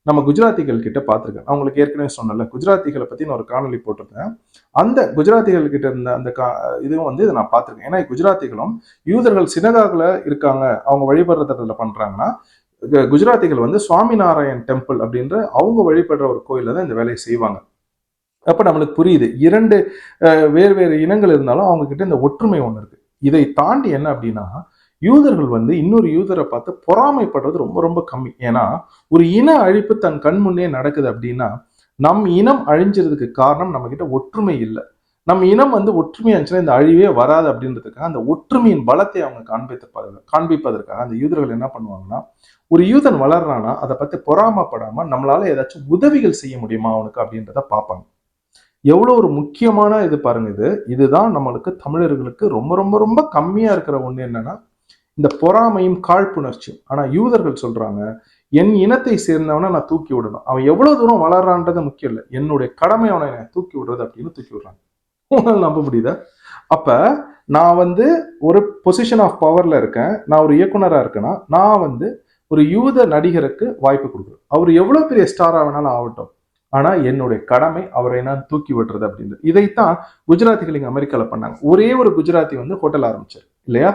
நம்ம குஜராத்திகள் கிட்ட பார்த்துருக்கேன். அவங்களுக்கு ஏற்கனவே சொன்னல குஜராத்திகளை பத்தி நான் ஒரு காணொலி போட்டிருந்தேன். அந்த குஜராத்திகள் கிட்ட இருந்த அந்த கா இதுவும் வந்து இதை நான் பார்த்துருக்கேன். ஏன்னா குஜராத்திகளும் யூதர்கள் சினகாகுல இருக்காங்க. அவங்க வழிபடுறதுல பண்றாங்கன்னா குஜராத்திகள் வந்து சுவாமிநாராயண் டெம்பிள் அப்படின்ற அவங்க வழிபடுற ஒரு கோயிலில் தான் இந்த வேலையை செய்வாங்க. அப்ப நம்மளுக்கு புரியுது. இரண்டு வேறு வேறு இனங்கள் இருந்தாலும் அவங்க கிட்ட இந்த ஒற்றுமை ஒன்று இருக்கு. இதை தாண்டி என்ன அப்படின்னா யூதர்கள் வந்து இன்னொரு யூதரை பார்த்து பொறாமைப்படுறது ரொம்ப ரொம்ப கம்மி. ஏன்னா ஒரு இன அழிப்பு தன் கண் முன்னே நடக்குது அப்படின்னா நம் இனம் அழிஞ்சதுக்கு காரணம் நம்ம கிட்ட ஒற்றுமை இல்லை. நம்ம இனம் வந்து ஒற்றுமையா இருந்துச்சுன்னா இந்த அழிவே வராது அப்படின்றதுக்காக அந்த ஒற்றுமையின் பலத்தை அவங்க காண்பித்து காண்பிப்பதற்காக அந்த யூதர்கள் என்ன பண்ணுவாங்கன்னா ஒரு யூதன் வளர்றானா அதை பத்தி பொறாமப்படாம நம்மளால ஏதாச்சும் உதவிகள் செய்ய முடியுமா அவனுக்கு அப்படின்றத பார்ப்பாங்க. எவ்வளோ ஒரு முக்கியமான இது பாருங்க இது. இதுதான் நம்மளுக்கு தமிழர்களுக்கு ரொம்ப ரொம்ப ரொம்ப கம்மியாக இருக்கிற ஒன்று என்னன்னா இந்த பொறாமையும் காழ்ப்புணர்ச்சியும். ஆனால் யூதர்கள் சொல்றாங்க என் இனத்தை சேர்ந்தவனை நான் தூக்கி விடணும். அவன் எவ்வளோ தூரம் வளர்றான்றது முக்கியம் இல்லை. என்னுடைய கடமை அவனை என்னை தூக்கி விடுறது அப்படின்னு தூக்கி விடுறாங்க. உங்களால் நம்ப முடியுதா? அப்போ நான் வந்து ஒரு பொசிஷன் ஆஃப் பவர்ல இருக்கேன். நான் ஒரு இயக்குனராக இருக்கேன்னா நான் வந்து ஒரு யூத நடிகருக்கு வாய்ப்பு கொடுக்குறேன் அவர் எவ்வளோ பெரிய ஸ்டாராக வேணாலும் ஆகட்டும். ஆனால் என்னுடைய கடமை அவரை நான் தூக்கி விடுறது அப்படின்றது. இதைத்தான் குஜராத்திகள் இங்கே அமெரிக்காவில் பண்ணாங்க. ஒரே ஒரு குஜராத்தி வந்து ஹோட்டல் ஆரம்பிச்சார் இல்லையா?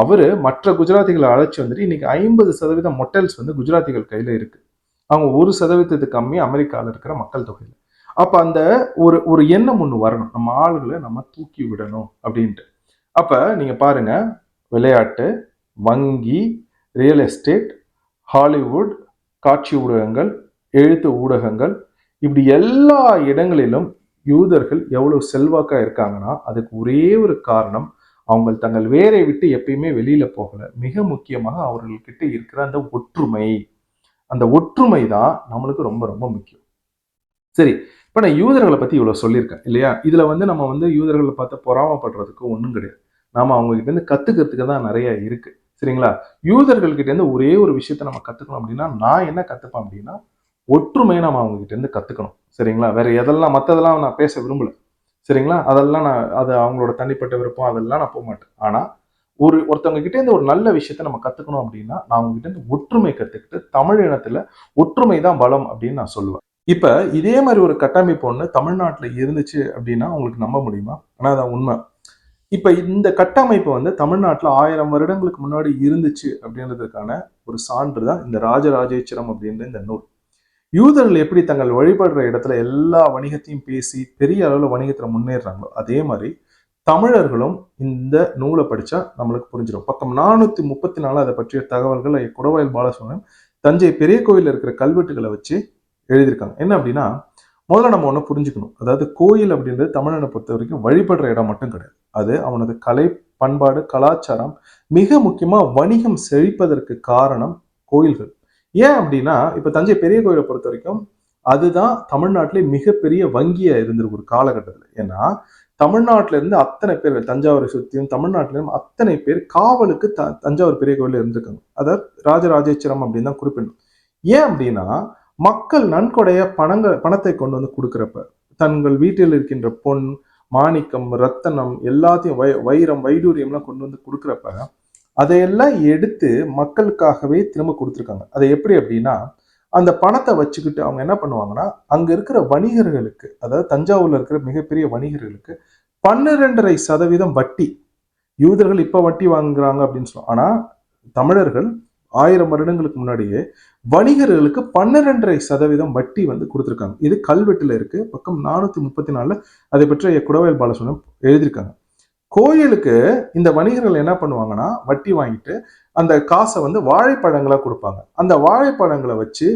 அவர் மற்ற குஜராத்திகளை அழைச்சி வந்துட்டு இன்னைக்கு ஐம்பது சதவீதம் மொட்டல்ஸ் வந்து குஜராத்திகள் கையில் இருக்கு. அவங்க ஒரு சதவீதத்துக்கு கம்மி அமெரிக்காவில் இருக்கிற மக்கள் தொகையில். அப்போ அந்த ஒரு ஒரு எண்ணம் ஒன்று வரணும். நம்ம ஆளுகளை நம்ம தூக்கி விடணும் அப்படின்ட்டு. அப்போ நீங்கள் பாருங்க விளையாட்டு வங்கி ரியல் எஸ்டேட் ஹாலிவுட் காட்சி ஊடகங்கள் எழுத்து ஊடகங்கள் இப்படி எல்லா இடங்களிலும் யூதர்கள் எவ்வளவு செல்வாக்கா இருக்காங்கன்னா அதுக்கு ஒரே ஒரு காரணம் அவங்க தங்கள் வேரை விட்டு எப்பயுமே வெளியில போகல. மிக முக்கியமாக அவர்கள்கிட்ட இருக்கிற அந்த ஒற்றுமை. அந்த ஒற்றுமை தான் நம்மளுக்கு ரொம்ப ரொம்ப முக்கியம். சரி இப்ப நான் யூதர்களை பத்தி இவ்வளவு சொல்லியிருக்கேன் இல்லையா? இதுல வந்து நம்ம வந்து யூதர்களை பார்த்து பொறாமப்படுறதுக்கு ஒன்றும் கிடையாது. நாம அவங்க கிட்ட இருந்து கத்துக்கிறதுக்கு தான் நிறைய இருக்கு. சரிங்களா? யூதர்கள் கிட்ட இருந்து ஒரே ஒரு விஷயத்த நம்ம கத்துக்கணும் அப்படின்னா நான் என்ன கத்துப்பேன் அப்படின்னா ஒற்றுமையை நம்ம அவங்ககிட்ட இருந்து கற்றுக்கணும் சரிங்களா? வேற எதெல்லாம் மற்றதெல்லாம் நான் பேச விரும்பல. சரிங்களா? அதெல்லாம் நான் அது அவங்களோட தனிப்பட்ட விருப்பம் அதெல்லாம் நான் போக மாட்டேன். ஆனால் ஒரு ஒருத்தவங்க கிட்டேருந்து ஒரு நல்ல விஷயத்த நம்ம கற்றுக்கணும் அப்படின்னா நான் அவங்ககிட்ட இருந்து ஒற்றுமை கற்றுக்கிட்டு தமிழ் இனத்தில் ஒற்றுமை தான் பலம் அப்படின்னு நான் சொல்லுவேன். இப்போ இதே மாதிரி ஒரு கட்டமைப்பு ஒன்று தமிழ்நாட்டில் இருந்துச்சு அப்படின்னா உங்களுக்கு நம்ப முடியுமா? ஆனால் அதான் உண்மை. இப்போ இந்த கட்டமைப்பு வந்து தமிழ்நாட்டில் ஆயிரம் வருடங்களுக்கு முன்னாடி இருந்துச்சு அப்படின்றதுக்கான ஒரு சான்று தான் இந்த ராஜராஜேச்சரம் அப்படின்ற இந்த நூல். யூதர்கள் எப்படி தங்கள் வழிபடுற இடத்துல எல்லா வணிகத்தையும் பேசி பெரிய அளவில் வணிகத்தில் முன்னேறாங்களோ அதே மாதிரி தமிழர்களும் இந்த நூலை படித்தா நம்மளுக்கு புரிஞ்சிடும். பக்கம் நானூத்தி முப்பத்தி நாலு அதை பற்றிய தகவல்களை குடவாயில் பாலசுவனம் தஞ்சை பெரிய கோயிலில் இருக்கிற கல்வெட்டுகளை வச்சு எழுதியிருக்காங்க. என்ன அப்படின்னா முதல்ல நம்ம ஒன்று புரிஞ்சுக்கணும். அதாவது கோயில் அப்படின்றது தமிழனை பொறுத்த வரைக்கும் வழிபடுற இடம் மட்டும் கிடையாது. அது அவனது கலை பண்பாடு கலாச்சாரம் மிக முக்கியமாக வணிகம் செழிப்பதற்கு காரணம் கோயில்கள். ஏன் அப்படின்னா இப்போ தஞ்சை பெரிய கோயிலை பொறுத்த வரைக்கும் அதுதான் தமிழ்நாட்டிலே மிகப்பெரிய வங்கியா இருந்திருக்கு ஒரு காலகட்டத்தில். ஏன்னா தமிழ்நாட்டில இருந்து அத்தனை பேர் தஞ்சாவூரை சுற்றியும் தமிழ்நாட்டில இருந்து அத்தனை பேர் காவலுக்கு த தஞ்சாவூர் பெரிய கோயிலில் இருந்திருக்காங்க. அதாவது ராஜராஜேஸ்வரம் அப்படின்னு தான் குறிப்பிடணும். ஏன் அப்படின்னா மக்கள் நன்கொடைய பணங்கள் பணத்தை கொண்டு வந்து கொடுக்குறப்ப தங்கள் வீட்டில் இருக்கின்ற பொன் மாணிக்கம் ரத்தனம் எல்லாத்தையும் வை வைரம் வைடூரியம்லாம் கொண்டு வந்து கொடுக்குறப்ப அதையெல்லாம் எடுத்து மக்களுக்காகவே திரும்ப கொடுத்துருக்காங்க. அதை எப்படி அப்படின்னா அந்த பணத்தை வச்சுக்கிட்டு அவங்க என்ன பண்ணுவாங்கன்னா அங்கே இருக்கிற வணிகர்களுக்கு அதாவது தஞ்சாவூரில் இருக்கிற மிகப்பெரிய வணிகர்களுக்கு பன்னிரெண்டரை சதவீதம் வட்டி. யூதர்கள் இப்போ வட்டி வாங்குறாங்க அப்படின்னு சொல்லுவோம் ஆனால் தமிழர்கள் ஆயிரம் வருடங்களுக்கு முன்னாடியே வணிகர்களுக்கு பன்னிரெண்டரை சதவீதம் வட்டி வந்து கொடுத்துருக்காங்க. இது கல்வெட்டில் இருக்கு. பக்கம் நானூற்றி முப்பத்தி நாலில் அதை பற்றி குடவேல் பாலசுவனம் எழுதியிருக்காங்க. கோயிலுக்கு இந்த வணிகர்கள் என்ன பண்ணுவாங்கன்னா வட்டி வாங்கிட்டு அந்த காசை வந்து வாழைப்பழங்களாக கொடுப்பாங்க. அந்த வாழைப்பழங்களை வச்சு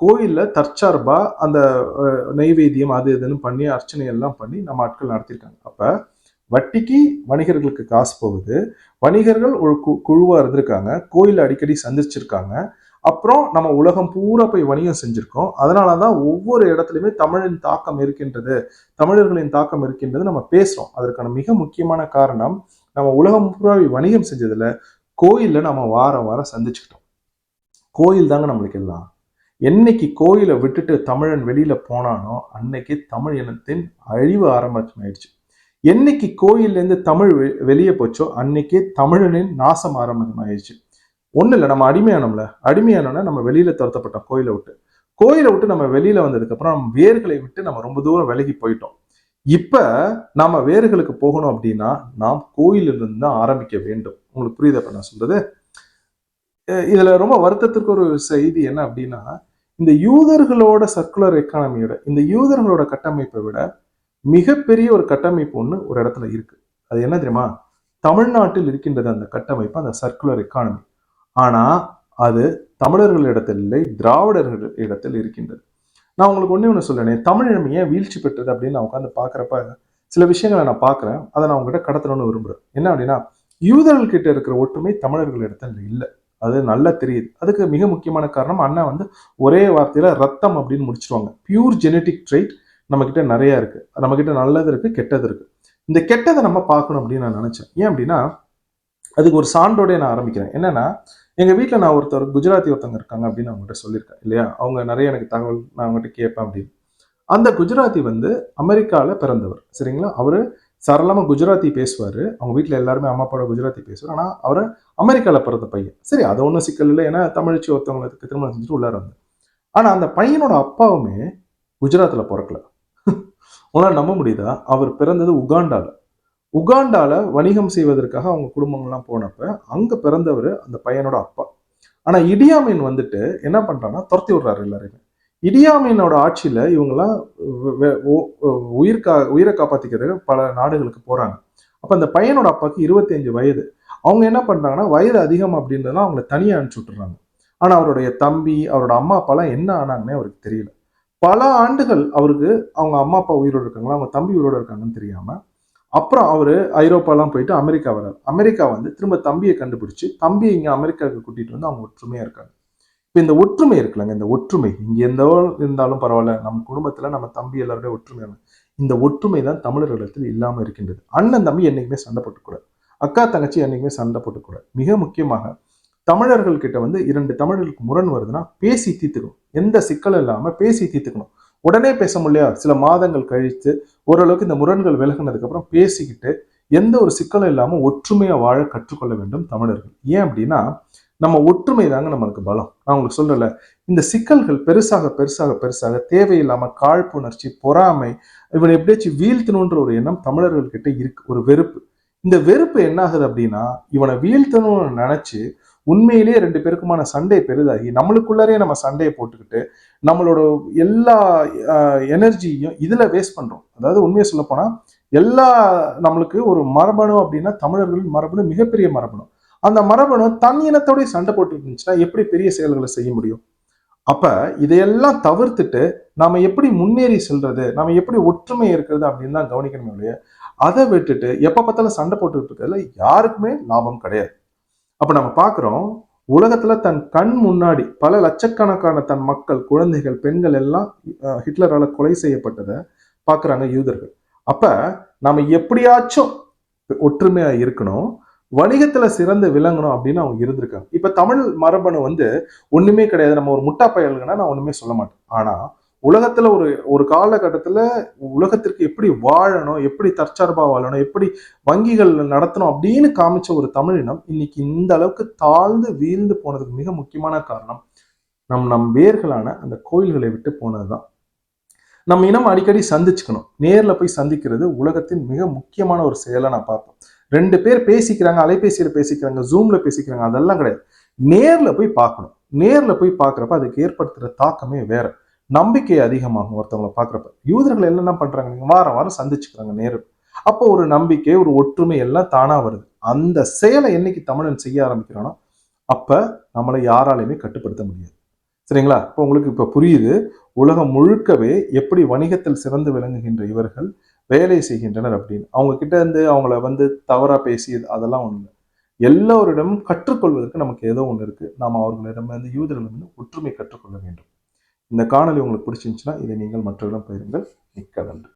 கோயிலில் தற்சார்பாக அந்த நைவேத்தியம் அது இதுன்னு பண்ணி அர்ச்சனை எல்லாம் பண்ணி நம்ம ஆட்கள் நடத்தியிருக்காங்க அப்போ வட்டிக்கு வணிகர்களுக்கு காசு போகுது. வணிகர்கள் ஒரு கு குழுவாக இருந்திருக்காங்க. கோயில அடிக்கடி சந்திச்சிருக்காங்க. அப்புறம் நம்ம உலகம் பூரா போய் வணிகம் செஞ்சுருக்கோம். அதனால தான் ஒவ்வொரு இடத்துலையுமே தமிழின் தாக்கம் இருக்கின்றது. தமிழர்களின் தாக்கம் இருக்கின்றது நம்ம பேசுகிறோம் அதற்கான மிக முக்கியமான காரணம் நம்ம உலகம் பூரா வணிகம் செஞ்சதுல கோயில்ல நம்ம வாரம் வாரம் சந்திச்சுக்கிட்டோம். கோயில் தாங்க நம்மளுக்கு எல்லாம். என்னைக்கு கோயிலை விட்டுட்டு தமிழன் வெளியில போனானோ அன்னைக்கு தமிழ் இனத்தின் அழிவு ஆரம்பமாயிடுச்சு. என்னைக்கு கோயில்ல இருந்து தமிழ் வெ- வெளியே போச்சோ அன்னைக்கே தமிழனின் நாசம் ஆரம்பமாயிடுச்சு. ஒன்றும் இல்லை நம்ம அடிமையானோம்ல. அடிமையானோன்னா நம்ம வெளியில துரத்தப்பட்டோம் கோயிலை விட்டு. கோயிலை விட்டு நம்ம வெளியில வந்ததுக்கு அப்புறம் நம்ம வேர்களை விட்டு நம்ம ரொம்ப தூரம் விலகி போயிட்டோம். இப்ப நாம வேர்களுக்கு போகணும் அப்படின்னா நாம் கோயிலிருந்து தான் ஆரம்பிக்க வேண்டும். உங்களுக்கு புரியுதா இப்ப நான் சொல்றது? இதில் இதுல ரொம்ப வருத்தத்திற்கு ஒரு செய்தி என்ன அப்படின்னா இந்த யூதர்களோட சர்க்குலர் எக்கானமியோட இந்த யூதர்களோட கட்டமைப்பை விட மிகப்பெரிய ஒரு கட்டமைப்பு ஒன்று ஒரு இடத்துல இருக்கு. அது என்ன தெரியுமா? தமிழ்நாட்டில் இருக்கின்றது அந்த கட்டமைப்பு அந்த சர்க்குலர் எக்கானமி ஆனா அது தமிழர்களிடத்தில்லை இல்லை திராவிடர்கள் இடத்தில் இருக்கின்றது. நான் உங்களுக்கு ஒண்ணே ஒன்று சொல்லணே தமிழினம் ஏன் வீழ்ச்சி பெற்றது அப்படின்னு நான் உட்காந்து பார்க்குறப்ப சில விஷயங்களை நான் பார்க்குறேன் அதை நான் உங்ககிட்ட கடத்தணும்னு விரும்புகிறேன் என்ன அப்படின்னா யூதர்கள் கிட்ட இருக்கிற ஒற்றுமை தமிழர்கள் இடத்துல இல்லை. அது நல்லா தெரியுது. அதுக்கு மிக முக்கியமான காரணம் அண்ணா வந்து ஒரே வார்த்தையில ரத்தம் அப்படின்னு முடிச்சிருவாங்க. பியூர் ஜெனட்டிக் ட்ரைட் நம்ம கிட்ட நிறைய இருக்கு. நம்ம கிட்ட நல்லது இருக்கு கெட்டது இருக்கு. இந்த கெட்டதை நம்ம பார்க்கணும் அப்படின்னு நான் நினைச்சேன். ஏன் அப்படின்னா அதுக்கு ஒரு சான்றோடைய நான் ஆரம்பிக்கிறேன். என்னன்னா எங்க வீட்டில் நான் ஒருத்தர் குஜராத்தி ஒருத்தவங்க இருக்காங்க அப்படின்னு அவங்ககிட்ட சொல்லியிருக்கேன் இல்லையா? அவங்க நிறைய எனக்கு தகவல் நான் அவங்ககிட்ட கேட்பேன் அப்படின்னு. அந்த குஜராத்தி வந்து அமெரிக்காவில் பிறந்தவர் சரிங்களா? அவர் சரளமாக குஜராத்தி பேசுவார். அவங்க வீட்டில் எல்லாருமே அம்மா அப்பாவோட குஜராத்தி பேசுவார். ஆனால் அவர் அமெரிக்காவில் பிறந்த பையன். சரி அது ஒன்றும் சிக்கல் இல்லை ஏன்னா தமிழ்ச்சி ஒருத்தவங்களுக்கு திருமணம் செஞ்சுட்டு உள்ளார வந்து ஆனால் அந்த பையனோட அப்பாவுமே குஜராத்தில் பிறக்கல. உங்களால் நம்ப முடியுதா? அவர் பிறந்தது உகாண்டாவில் உகாண்டால வணிகம் செய்வதற்காக அவங்க குடும்பங்கள்லாம் போனப்ப அங்க பிறந்தவர் அந்த பையனோட அப்பா. ஆனா இடியாமீன் வந்துட்டு என்ன பண்ணுறான்னா துரத்தி விடுறாரு எல்லாரையுமே. இடியாமீனோட ஆட்சியில இவங்கெல்லாம் வெ- உயிர் கா உயிரை காப்பாத்திக்கிறதுக்கு பல நாடுகளுக்கு போறாங்க. அப்ப அந்த பையனோட அப்பாவுக்கு 25 வயது. அவங்க என்ன பண்றாங்கன்னா வயது அதிகம் அப்படின்றதுலாம் அவங்கள தனியாக அனுப்பிச்சு விட்டுறாங்க. ஆனா அவருடைய தம்பி அவரோட அம்மா அப்பாலாம் என்ன ஆனாங்கன்னே அவருக்கு தெரியல. பல ஆண்டுகள் அவருக்கு அவங்க அம்மா அப்பா உயிரோடு இருக்காங்களா அவங்க தம்பி உயிரோடு இருக்காங்கன்னு தெரியாம அப்புறம் அவர் ஐரோப்பாலாம் போயிட்டு அமெரிக்கா வர்றார். அமெரிக்கா வந்து திரும்ப தம்பியை கண்டுபிடிச்சு தம்பியை இங்கே அமெரிக்காவுக்கு கூட்டிட்டு வந்து அவங்க ஒற்றுமையாக இருக்காங்க. இப்போ இந்த ஒற்றுமை இருக்குல்லங்க இந்த ஒற்றுமை. இங்கே எந்த இருந்தாலும் பரவாயில்ல நம்ம குடும்பத்தில் நம்ம தம்பி எல்லாருடைய ஒற்றுமையான இந்த ஒற்றுமை தான் தமிழர்களிடத்தில் இல்லாமல் இருக்கின்றது. அண்ணன் தம்பி என்றைக்குமே சண்டை போட்டுக்கூடாது. அக்கா தங்கச்சி என்னைக்குமே சண்டை போட்டுக்கூடாது. மிக முக்கியமாக தமிழர்கள் கிட்ட வந்து இரண்டு தமிழர்களுக்கு முரண் வருதுன்னா பேசி தீர்த்துக்கணும். எந்த சிக்கலும் இல்லாமல் பேசி தீர்த்துக்கணும். உடனே பேச முடியல சில மாதங்கள் கழித்து ஓரளவுக்கு இந்த முரண்கள் விலகினதுக்கப்புறம் பேசிக்கிட்டு எந்த ஒரு சிக்கலும் இல்லாமல் ஒற்றுமையாக வாழ கற்றுக்கொள்ள வேண்டும் தமிழர்கள். ஏன் அப்படின்னா நம்ம ஒற்றுமை தாங்க நம்மளுக்கு பலம். நான் உங்களுக்கு சொல்றல இந்த சிக்கல்கள் பெருசாக பெருசாக பெருசாக தேவையில்லாம காழ்ப்புணர்ச்சி பொறாமை இவனை எப்படியாச்சும் வீழ்த்தணுன்ற ஒரு எண்ணம் தமிழர்கள் கிட்ட இருக்கு ஒரு வெறுப்பு. இந்த வெறுப்பு என்ன ஆகுது அப்படின்னா இவனை வீழ்த்தணும்னு நினைச்சு உண்மையிலேயே ரெண்டு பேருக்குமான சண்டை பெரிதாகி நம்மளுக்குள்ளரே நம்ம சண்டையை போட்டுக்கிட்டு நம்மளோட எல்லா எனர்ஜியும் இதில் வேஸ்ட் பண்ணுறோம் அதாவது உண்மையை சொல்லப்போனால் எல்லா நம்மளுக்கு ஒரு மரபணு அப்படின்னா தமிழர்கள் மரபணு மிகப்பெரிய மரபணு. அந்த மரபணு தன் இனத்தோடய சண்டை போட்டு இருந்துச்சுன்னா எப்படி பெரிய செயல்களை செய்ய முடியும்? அப்ப இதையெல்லாம் தவிர்த்துட்டு நாம எப்படி முன்னேறி செல்றது நாம எப்படி ஒற்றுமை இருக்கிறது அப்படின்னு தான் கவனிக்கணுமே ஒழிய அதை விட்டுட்டு எப்ப பார்த்தாலும் சண்டை போட்டுட்டு இருக்கிறதுல யாருக்குமே லாபம் கிடையாது. அப்போ நம்ம பார்க்குறோம் உலகத்தில் தன் கண் முன்னாடி பல லட்சக்கணக்கான தன் மக்கள் குழந்தைகள் பெண்கள் எல்லாம் ஹிட்லரால் கொலை செய்யப்பட்டதை பார்க்குறாங்க யூதர்கள். அப்போ நாம எப்படியாச்சும் ஒற்றுமையாக இருக்கணும் வணிகத்தில் சிறந்து விளங்கணும் அப்படின்னு அவங்க இருந்திருக்காங்க. இப்போ தமிழ் மரபணு வந்து ஒன்றுமே கிடையாது. நம்ம ஒரு முட்டா பயல்கனா நான் ஒன்றுமே சொல்ல மாட்டேன். ஆனால் உலகத்துல ஒரு ஒரு காலகட்டத்துல உலகத்திற்கு எப்படி வாழணும் எப்படி தற்சார்பா வாழணும் எப்படி வங்கிகள் நடத்தணும் அப்படின்னு காமிச்ச ஒரு தமிழினம் இன்னைக்கு இந்த அளவுக்கு தாழ்ந்து வீழ்ந்து போனதுக்கு மிக முக்கியமான காரணம் நம் நம் வேர்களான அந்த கோயில்களை விட்டு போனதுதான். நம்ம இனம் அடிக்கடி சந்திச்சுக்கணும். நேர்ல போய் சந்திக்கிறது உலகத்தின் மிக முக்கியமான ஒரு செயலை நான் பார்த்தோம். ரெண்டு பேர் பேசிக்கிறாங்க அலைபேசியில பேசிக்கிறாங்க ஜூம்ல பேசிக்கிறாங்க அதெல்லாம் கிடையாது. நேர்ல போய் பார்க்கணும். நேர்ல போய் பார்க்குறப்ப அதுக்கு ஏற்படுத்துகிற தாக்கமே வேற. நம்பிக்கை அதிகமாகும் ஒருத்தவங்களை பார்க்குறப்ப. யூதர்கள் என்னென்ன பண்ணுறாங்க வாரம் வாரம் சந்திச்சுக்கிறாங்க நேரில் அப்போ ஒரு நம்பிக்கை ஒரு ஒற்றுமை எல்லாம் தானாக வருது. அந்த செயலை என்னைக்கு தமிழன் செய்ய ஆரம்பிக்கிறானோ அப்போ நம்மளை யாராலையுமே கட்டுப்படுத்த முடியாது. சரிங்களா? இப்போ உங்களுக்கு இப்போ புரியுது. உலகம் முழுக்கவே எப்படி வணிகத்தில் சிறந்து விளங்குகின்ற இவர்கள் வேலை செய்கின்றனர் அப்படின்னு. அவங்க கிட்ட இருந்து அவங்கள வந்து தவறாக பேசியது அதெல்லாம் ஒன்று இல்லை. எல்லோரிடமும் கற்றுக்கொள்வதற்கு நமக்கு ஏதோ ஒன்று இருக்குது நாம் அவர்களிடம் யூதர்களிடமிருந்து ஒற்றுமை கற்றுக்கொள்ள வேண்டும். இந்த காணொலி உங்களுக்கு பிடிச்சிருந்துச்சுன்னா இதை நீங்கள் மற்றவர்களும் பயிருங்கள் மிக்க நன்றி.